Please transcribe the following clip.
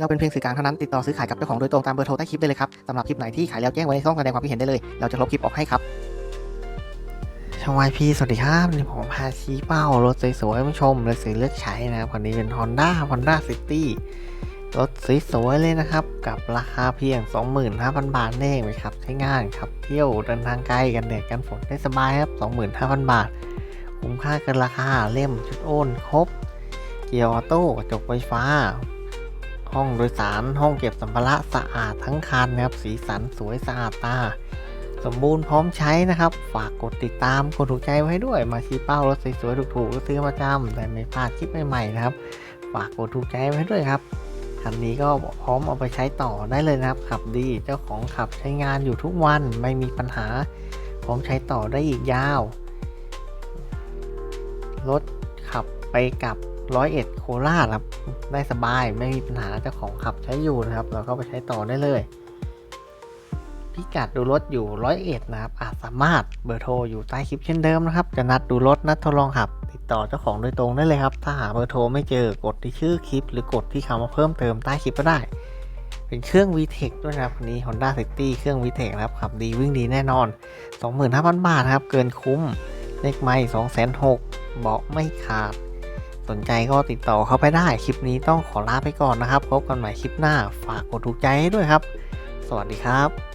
เราเป็นเพียงสื่อกลางเท่านั้นติดต่อซื้อขายกับเจ้าของโดยตรงตามเบอร์โทรใต้คลิปได้เลยครับสำหรับคลิปไหนที่ขายแล้วแจ้งไว้ในช่องแสดงความคิดเห็นได้เลย เราจะลบคลิปออกให้ครับช่องวายพีสวัสดีครับนี่ผมพาชี้เป้ารถสวยๆให้ผู้ชมและซื้อเลือกใช้นะครับคันนี้เป็น Honda Honda City รถสวยๆเลยนะครับ กับราคาเพียง 25,000 บาทเองไปครับ ใช้งานครับ เที่ยวเดินทางไกลกันแดดกันฝนได้สบายครับ 25,000 บาท คุ้มค่าเกินราคาเล่มชุดโอนครบ เกียร์ออโต้กระจกไฟฟ้า ห้องโดยสารห้องเก็บสัมภาระสะอาดทั้งคันนะครับ สีสันสวยสะอาดตา สมบูรณ์พร้อมใช้นะครับ ฝากกดติดตามกดถูกใจไว้ด้วย มาชี้เป้ารถสวยๆถูกๆก็ซื้อประจำแต่ไม่พลาดคลิปใหม่ๆนะครับ ฝากกดถูกใจไว้ด้วยครับคันนี้ก็พร้อมเอาไปใช้ต่อได้เลยนะครับ ขับดีเจ้าของขับใช้งานอยู่ทุกวันไม่มีปัญหา พร้อมใช้ต่อได้อีกยาว รถขับไปกับ ร้อยเอ็ดโคราชครับ ได้สบายไม่มีปัญหาเจ้าของขับใช้อยู่นะครับ เราก็ไปใช้ต่อได้เลยพิกัดดูรถอยู่ร้อยเอ็ดนะครับ อาจสามารถเบอร์โทรอยู่ใต้คลิปเช่นเดิมนะครับ จะนัดดูรถนัดทดลองขับ ติดต่อเจ้าของโดยตรงได้เลยครับ ถ้าหาเบอร์โทรไม่เจอกดที่ชื่อคลิป หรือกดที่คำว่าเพิ่มเติมใต้คลิปก็ได้ เป็นเครื่อง VTEC ด้วยนะครับคันนี้ Honda City เครื่อง VTEC นะครับขับดีวิ่งดีแน่นอน 25,000 บาทนะครับ เกินคุ้มเลขไม่2 6 0 0 0เบาะไม่ขาด สนใจก็ติดต่อเข้าไปได้ คลิปนี้ต้องขอลาไปก่อนนะครับ พบกันใหม่คลิปหน้า ฝากกดถูกใจให้ด้วยครับ สวัสดีครับ